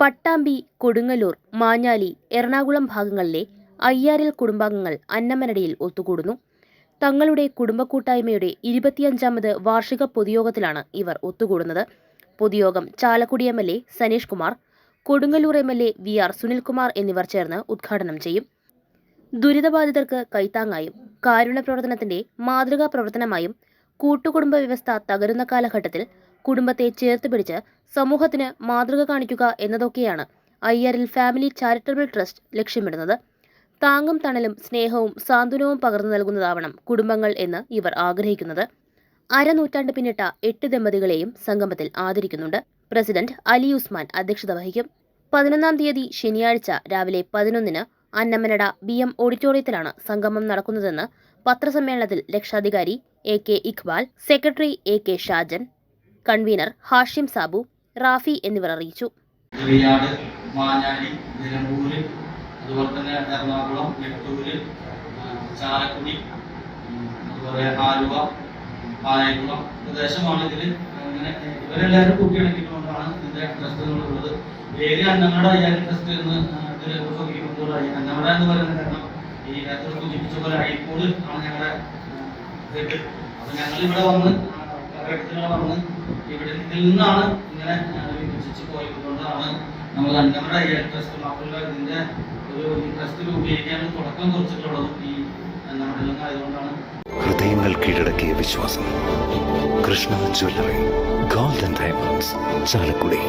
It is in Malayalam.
പട്ടാമ്പി കൊടുങ്ങല്ലൂർ മാഞ്ഞാലി എറണാകുളം ഭാഗങ്ങളിലെ അയ്യാരിൽ കുടുംബാംഗങ്ങൾ അന്നമനടിയിൽ ഒത്തുകൂടുന്നു. തങ്ങളുടെ കുടുംബക്കൂട്ടായ്മയുടെ ഇരുപത്തിയഞ്ചാമത് വാർഷിക പൊതുയോഗത്തിലാണ് ഇവർ ഒത്തുകൂടുന്നത്. പൊതുയോഗം Chalakudy M L A Saneesh Kumar Kodungallur M L A V R Sunilkumar എന്നിവർ ചേർന്ന് ഉദ്ഘാടനം ചെയ്യും. ദുരിതബാധിതർക്ക് കൈത്താങ്ങായും കാരുണ്യ പ്രവർത്തനത്തിന്റെ മാതൃകാ പ്രവർത്തനമായും കൂട്ടുകുടുംബ വ്യവസ്ഥ തകരുന്ന കാലഘട്ടത്തിൽ കുടുംബത്തെ ചേർത്ത് പിടിച്ച് സമൂഹത്തിന് മാതൃക കാണിക്കുക എന്നതൊക്കെയാണ് അയ്യറിൽ ഫാമിലി ചാരിറ്റബിൾ ട്രസ്റ്റ് ലക്ഷ്യമിടുന്നത്. താങ്ങും തണലും സ്നേഹവും സാന്ത്വനവും പകർന്നു നൽകുന്നതാവണം കുടുംബങ്ങൾ എന്ന് ഇവർ ആഗ്രഹിക്കുന്നത്. അരനൂറ്റാണ്ട് പിന്നിട്ട എട്ട് ദമ്പതികളെയും സംഗമത്തിൽ ആദരിക്കുന്നുണ്ട്. പ്രസിഡന്റ് അലി ഉസ്മാൻ അധ്യക്ഷത വഹിക്കും. പതിനൊന്നാം തീയതി ശനിയാഴ്ച രാവിലെ പതിനൊന്നിന് അന്നമനട ബി എം ഓഡിറ്റോറിയത്തിലാണ് സംഗമം നടക്കുന്നതെന്ന് പത്രസമ്മേളനത്തിൽ രക്ഷാധികാരി A K Iqbal secretary A K Shajan convener Hashim Sabu Rafi എന്നിവർ അറിയിച്ചു. കാരണം ഈ ഞങ്ങൾ ഇവിടെ വന്ന് കാലഘട്ടത്തിലാണ് ഇവിടെ നിന്നാണ് ഇങ്ങനെ വിഭജിച്ച് പോയതുകൊണ്ടാണ് നമ്മൾ അന്നമട എയർ ട്രസ്റ്റ് മാത്രമല്ല ഇതിന്റെ ഒരു ഈ ട്രസ്റ്റ് രൂപീകരിക്കാൻ തുടക്കം കുറിച്ചിട്ടുള്ളതും ഈ നിന്നായതുകൊണ്ടാണ് ഹൃദയങ്ങൾ കീഴടക്കിയ വിശ്വാസം. Krishna jewellery golden diamonds Chalakudy.